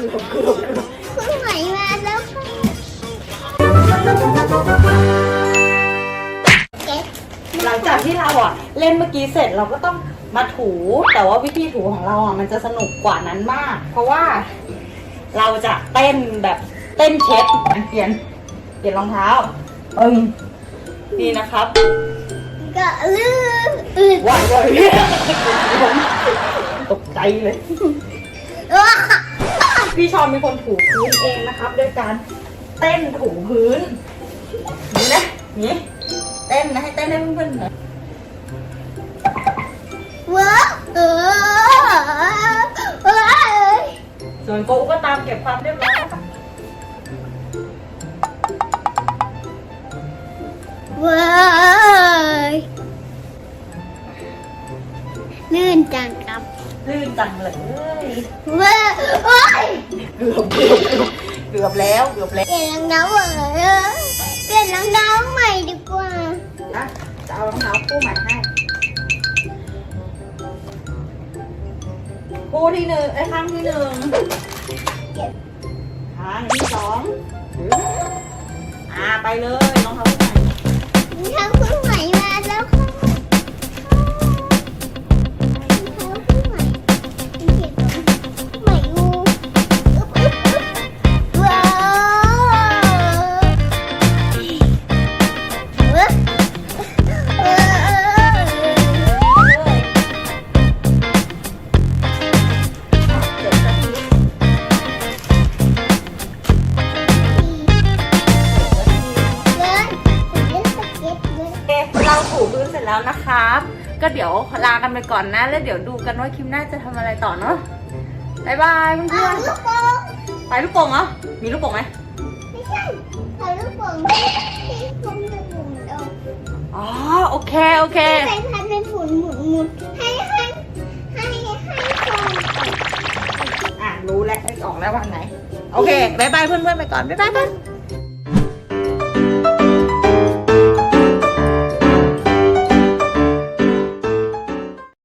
คุณหมมาแล้วค่ะหลังจากที่เราอะเล่นเมื่อกี้เสร็จเราก็ต้องมาถู แต่ว่าวิธีถูของเราอะมันจะสนุกกว่านั้นมาก เพราะว่าเราจะเต้นแบบเต้นเช็ดเปลี่ยนเปลี่ยนรองเท้าเอิงนี่นะครับก็ลื่นอืดว้ายว้ายตกใจเลย พี่ชอบเป็นคนถูพื้นเองนะครับ ด้วยการเต้นถูพื้นนี่นะนี่เต้นนะให้เต้นให้เพื่อนๆหน่อยว้าเออว้าเอ้ยส่วนโกอุก็ตามเก็บความเรียบร้อยนะคะว้ายลื่นจังครับ ลื่นจังเลยว้าโอ้ย เกือบเกือบเกือบเกือบแล้วเกือบแล้วเปลี่ยนรองเท้าเหรอเปลี่ยนรองเท้าใหม่ดีกว่านะจะเอารองเท้าคู่ใหม่ให้คู่ที่หนึ่งไอ้ยข้างที่หนึ่งข้างที่สองอ่าไปเลยรองเท้าคู่ใหม่ แล้วนะครับ ก็เดี๋ยวลากันไปก่อนนะ แล้วเดี๋ยวดูกันว่าคลิปหน้าจะทำอะไรต่อเนาะบายบายเพื่เอาอนลูกโป่งๆไปลูกโป่งเหรอมีลูกโป่งไหมไม่ใช่เอาลูกโป่งที่ที่ผมจะหมุนเอาอ๋อโอเคโอเคใส่พันเป็นฝุ่นหมุนหมุนให้ให้ให้ให้ฟองอะรู้แล้วออกแล้ววันไหน โอเคบายบายเพื่อนๆไปก่อนบายบายบาย